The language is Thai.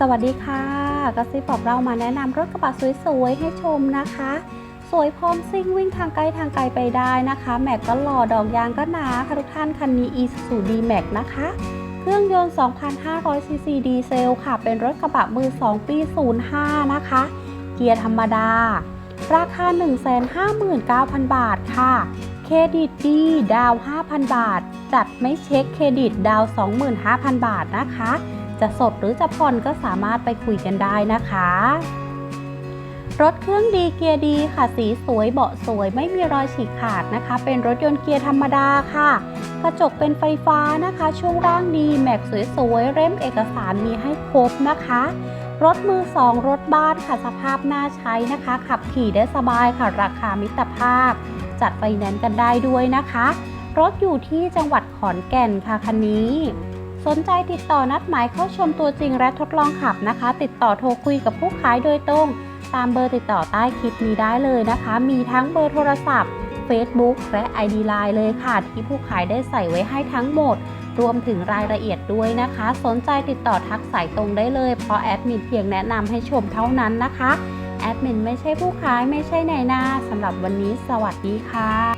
สวัสดีค่ะกระซิบบอกเรามาแนะนำรถกระบะสวยๆให้ชมนะคะ สวยพร้อมซิ่งวิ่งทางไกลทางไกลไปได้นะคะ แม็กก็หล่อดอกยางก็หนาค่ะทุกท่านคันนี้ Isuzu D-Max นะคะ เครื่องยนต์ 2,500ซีซีดีเซลค่ะ เป็นรถกระบะมือ 2 ปี 05 นะคะ เกียร์ธรรมดา ราคา 159,000 บาทค่ะ เครดิตดีดาว 5,000 บาท จัดไม่เช็คเครดิตดาว 25,000 บาทนะคะ จะสดหรือจะผ่อนก็สามารถไปคุยกันได้นะคะ รถเครื่องดีเกียร์ดีค่ะ สีสวยเบาะสวยไม่มีรอยฉีกขาดนะคะ เป็นรถยนต์เกียร์ธรรมดาค่ะ กระจกเป็นไฟฟ้านะคะ ช่วงล่างดีแม็กสวยๆเร่มเอกสารมีให้ครบนะคะรถมือสองรถบ้านค่ะสภาพน่าใช้นะคะ ขับขี่ได้สบายค่ะ ราคามิตรภาพ จัดไฟแนนซ์กันได้ด้วยนะคะ รถอยู่ที่จังหวัดขอนแก่นค่ะคันนี้ สนใจติดต่อนัดหมายเข้าชมตัวจริงและทดลองขับนะคะ ติดต่อโทรคุยกับผู้ขายโดยตรง ตามเบอร์ติดต่อใต้คลิปนี้ได้เลยนะคะ มีทั้งเบอร์โทรศัพท์ Facebook และ ID Line เลยค่ะ ที่ผู้ขายได้ใส่ไว้ให้ทั้งหมด รวมถึงรายละเอียดด้วยนะคะ สนใจติดต่อทักสายตรงได้เลย เพราะแอดมินเพียงแนะนำให้ชมเท่านั้นนะคะ แอดมินไม่ใช่ผู้ขายไม่ใช่นายหน้าสำหรับวันนี้ สวัสดีค่ะ